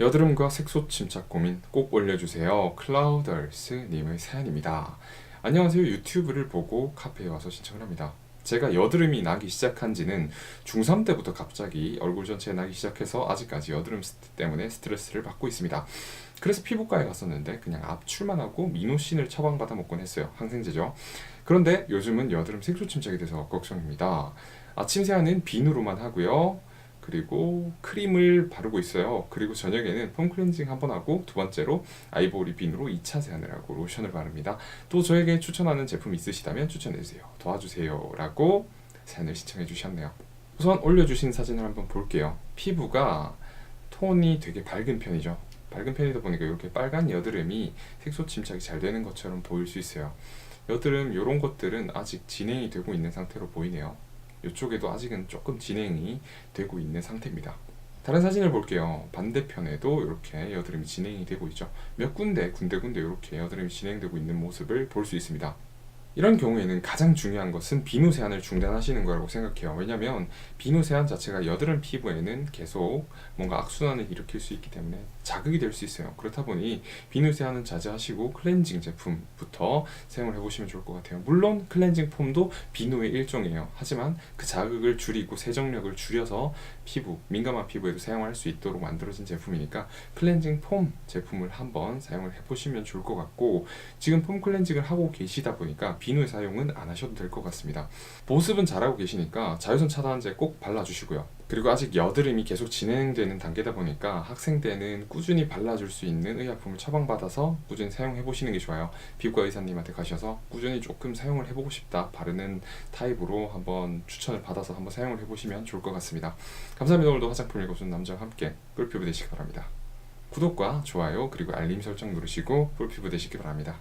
여드름과 색소 침착 고민 꼭 올려주세요. 클라우더스님의 사연입니다. 안녕하세요. 유튜브를 보고 카페에 와서 신청을 합니다. 제가 여드름이 나기 시작한 지는 중3 때부터 갑자기 얼굴 전체에 나기 시작해서 아직까지 여드름 스- 때문에 스트레스를 받고 있습니다. 그래서 피부과에 갔었는데 그냥 압출만 하고 미노신을 처방받아 먹곤 했어요. 항생제죠. 그런데 요즘은 여드름 색소 침착이 돼서 걱정입니다. 아침 세안은 비누로만 하고요. 그리고 크림을 바르고 있어요. 그리고 저녁에는 폼 클렌징 한번 하고 두 번째로 아이보리 비누로 2차 세안을 하고 로션을 바릅니다. 또 저에게 추천하는 제품 있으시다면 추천해 주세요. 도와주세요 라고 사연을 신청해 주셨네요. 우선 올려주신 사진을 한번 볼게요. 피부가 톤이 되게 밝은 편이죠. 밝은 편이다 보니까 이렇게 빨간 여드름이 색소 침착이 잘 되는 것처럼 보일 수 있어요. 여드름 이런 것들은 아직 진행이 되고 있는 상태로 보이네요. 이쪽에도 아직은 조금 진행이 되고 있는 상태입니다. 다른 사진을 볼게요. 반대편에도 이렇게 여드름이 진행이 되고 있죠. 몇 군데 군데군데 이렇게 여드름이 진행되고 있는 모습을 볼 수 있습니다. 이런 경우에는 가장 중요한 것은 비누 세안을 중단하시는 거라고 생각해요. 왜냐면 비누 세안 자체가 여드름 피부에는 계속 뭔가 악순환을 일으킬 수 있기 때문에 자극이 될 수 있어요. 그렇다 보니 비누 세안은 자제하시고 클렌징 제품부터 사용을 해보시면 좋을 것 같아요. 물론 클렌징 폼도 비누의 일종이에요. 하지만 그 자극을 줄이고 세정력을 줄여서 피부, 민감한 피부에도 사용할 수 있도록 만들어진 제품이니까 클렌징 폼 제품을 한번 사용을 해보시면 좋을 것 같고 지금 폼 클렌징을 하고 계시다 보니까 비누 사용은 안 하셔도 될 것 같습니다. 보습은 잘하고 계시니까 자외선 차단제 꼭 발라주시고요. 그리고 아직 여드름이 계속 진행되는 단계다 보니까 학생 때는 꾸준히 발라줄 수 있는 의약품을 처방받아서 꾸준히 사용해 보시는 게 좋아요. 피부과 의사님한테 가셔서 꾸준히 조금 사용을 해보고 싶다 바르는 타입으로 한번 추천을 받아서 한번 사용을 해보시면 좋을 것 같습니다. 감사합니다. 오늘도 화장품 읽어주는 남자와 함께 꿀피부 되시기 바랍니다. 구독과 좋아요 그리고 알림 설정 누르시고 꿀피부 되시기 바랍니다.